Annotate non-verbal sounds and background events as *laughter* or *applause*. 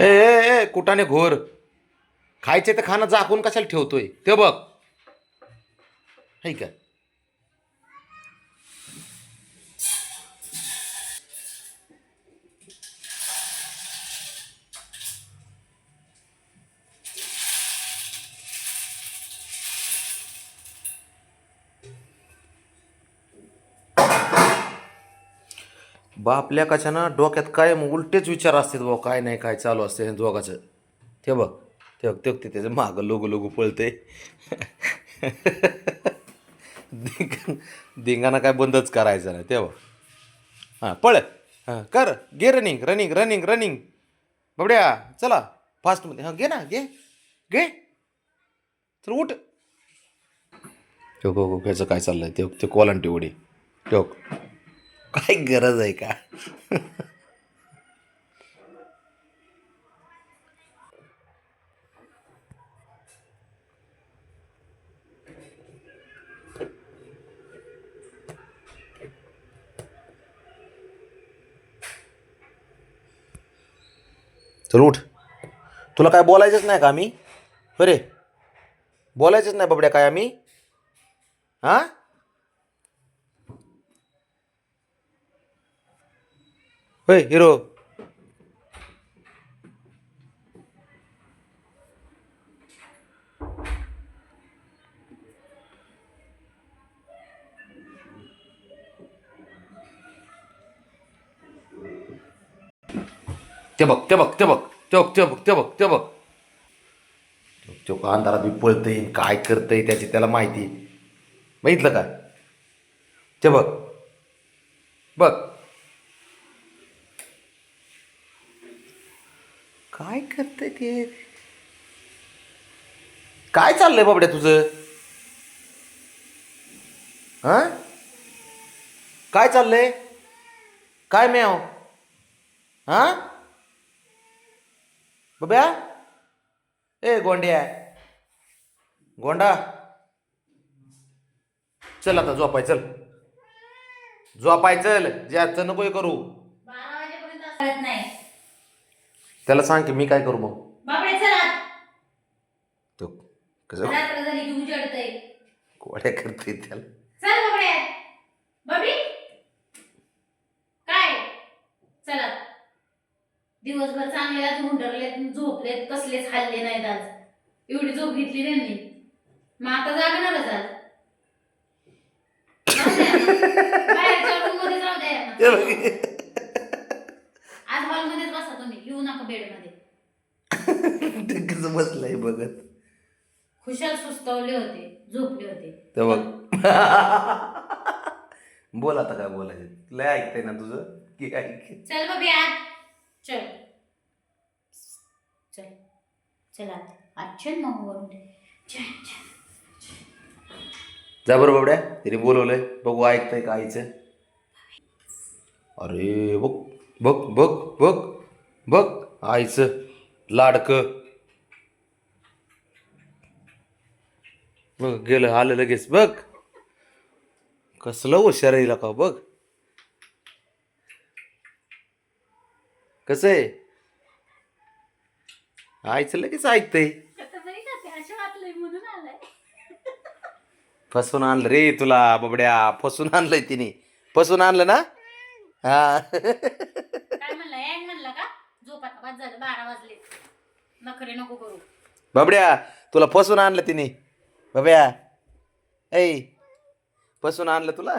ए ए ए कुटाने घोर. खायचे तर खाणं आपण कशाला ठेवतोय? ते बघ. ठीक का? बापल्या कशानं डोक्यात काय मग उलटेच विचार असतात बाबा काय नाही काय चालू असते दोघाचं ते बघ ते बघ ते त्याचं मागं लोगो लोगो पळते दिंगाना काय बंदच करायचं नाही ते बघ हां पळ हां कर घे running running running running Babdya चला फास्टमध्ये हां घे ना घे घे चल उठ ठेव गो त्याचं काय चाललंय ते ते कोलांटी उडी ठेव काय गरज आहे का? चल उठ. तुला काय बोलायचंच नाही का आम्ही? अरे बोलायचंच नाही बाबड्या काय आम्ही? हां? होय हिरो. ते बघ ते बघ ते बघ ते बघ ते बघ ते बघ ते बघ. तो अंधारात बी पळतंय काय करतंय त्याची त्याला माहिती. बघितलं का? ते बघ. बघ. काय करतंय ते? काय चाललंय बाबड्या तुझं? हा? काय चाललंय? काय म्याव? हा? बब्या? ए गोंड्या. गोंडा. चल आता झोपाय चल. झोपाय चल. ज्याचं नको हे करू. बारा वाजेपर्यंत नाही. त्याला सांग की मी काय करू मग. बापडे चला. तो कसं? रात्र झाली की उजडतय कोड्या करते त्याला. चल बापडे बाबी काय? चला. दिवसभर चांगले आज हुंडरलेत झोपलेत कसलेच हल्ले नाहीत आज. एवढी झोप घेतली त्यांनी. मग आता जागणारच आज जाऊ द्या. *laughs* बाहेरच्या room मध्येच राहू द्या. यांना. ते बघ. आज हॉलमध्येच बसा तुम्ही येऊ नका बेडमध्ये. कसं बसलंय बघत. खुशाल सुस्तवले होते झोपले होते. ते बघ. बोल आता काय बोलायचं. लय ऐकतंय ना तुझं? की ऐक. चल बाबी आज चल. चल. चला अच्छा मग वरून. दे. चल चल. जा बरं बाबड्या तिने बोलवलंय. बघू ऐकतंय का आईचं. अरे बघ बघ बघ बघ बघ. आईचं लाडकं. बघ गेलं आलं लगेच बघ. कसलं हुशार येईल का बघ. कसं आहे? आईचं लगेच ऐकतंय. फसून आणलं रे तुला बाबड्या. फसून आणलंय तिने. फसून आणलं ना? हा. का? झालं बारा वाजले. नखरे नको करू. बाबड्या तुला फसून आणलं तिने. बाब्या ऐ फसून आणलं तुला?